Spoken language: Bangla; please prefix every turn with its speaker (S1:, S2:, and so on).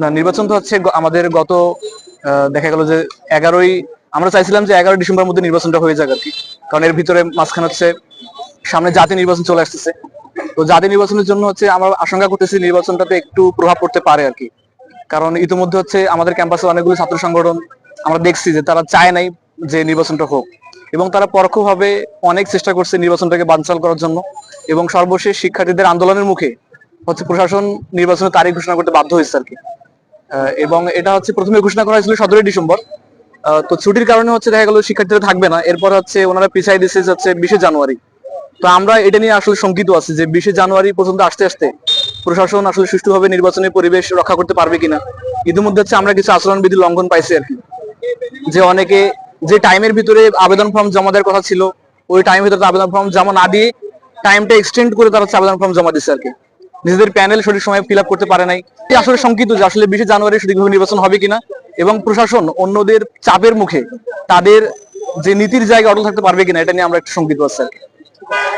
S1: না, নির্বাচন তো হচ্ছে আমাদের গত দেখা গেল যে এগারোই, আমরা চাইছিলাম যে এগারোই ডিসেম্বর মধ্যে নির্বাচনটা হয়ে যাক আর কি। কারণ এর ভিতরে মাঝখানে হচ্ছে সামনে জাতীয় নির্বাচন চলে আসতেছে। তো জাতীয় নির্বাচনের জন্য হচ্ছে আমরা আশঙ্কা করতেছি নির্বাচনটাতে একটু প্রভাব পড়তে পারে আর কি। কারণ ইতিমধ্যে হচ্ছে আমাদের ক্যাম্পাসে অনেকগুলো ছাত্র সংগঠন আমরা দেখছি যে তারা চায় নাই যে নির্বাচনটা হোক। এবং তারা পরোক্ষভাবে অনেক চেষ্টা করছে নির্বাচনটাকে বানচাল করার জন্য। এবং সর্বশেষ শিক্ষার্থীদের আন্দোলনের মুখে হচ্ছে প্রশাসন নির্বাচনের তারিখ ঘোষণা করতে বাধ্য হয়েছে আর কি। এবং এটা হচ্ছে প্রথমে ঘোষণা করা হয়েছিল সতেরোই ডিসেম্বর। তো ছুটির কারণে হচ্ছে দেখা গেল শিক্ষার্থীরা থাকবে না। এরপর হচ্ছে ওনারা পিছাই দিচ্ছে হচ্ছে বিশে জানুয়ারি। তো আমরা এটা নিয়ে আসলে শঙ্কিত আছি যে বিশে জানুয়ারি পর্যন্ত আসতে আসতে প্রশাসন আসলে সুষ্ঠুভাবে নির্বাচনের পরিবেশ রক্ষা করতে পারবে কিনা, ইতিমধ্যে হচ্ছে আমরা কিছু আচরণবিধি লঙ্ঘন পাইছি আর কি। যে অনেকে যে টাইমের ভিতরে আবেদন ফর্ম জমা দেওয়ার কথা ছিল, ওই টাইমের ভিতরে আবেদন ফর্ম জমা না দিয়ে টাইমটা এক্সটেন্ড করে তারা আবেদন ফর্ম জমা দিচ্ছে আর কি। নিজেদের প্যানেল সঠিক সময় ফিল করতে পারে নাই। আসলে শঙ্কিত যে আসলে বিশে জানুয়ারি সঠিকভাবে নির্বাচন হবে কিনা এবং প্রশাসন অন্যদের চাপের মুখে তাদের যে নীতির জায়গা অটল থাকতে পারবে কিনা, এটা নিয়ে আমরা একটু শঙ্কিত আছি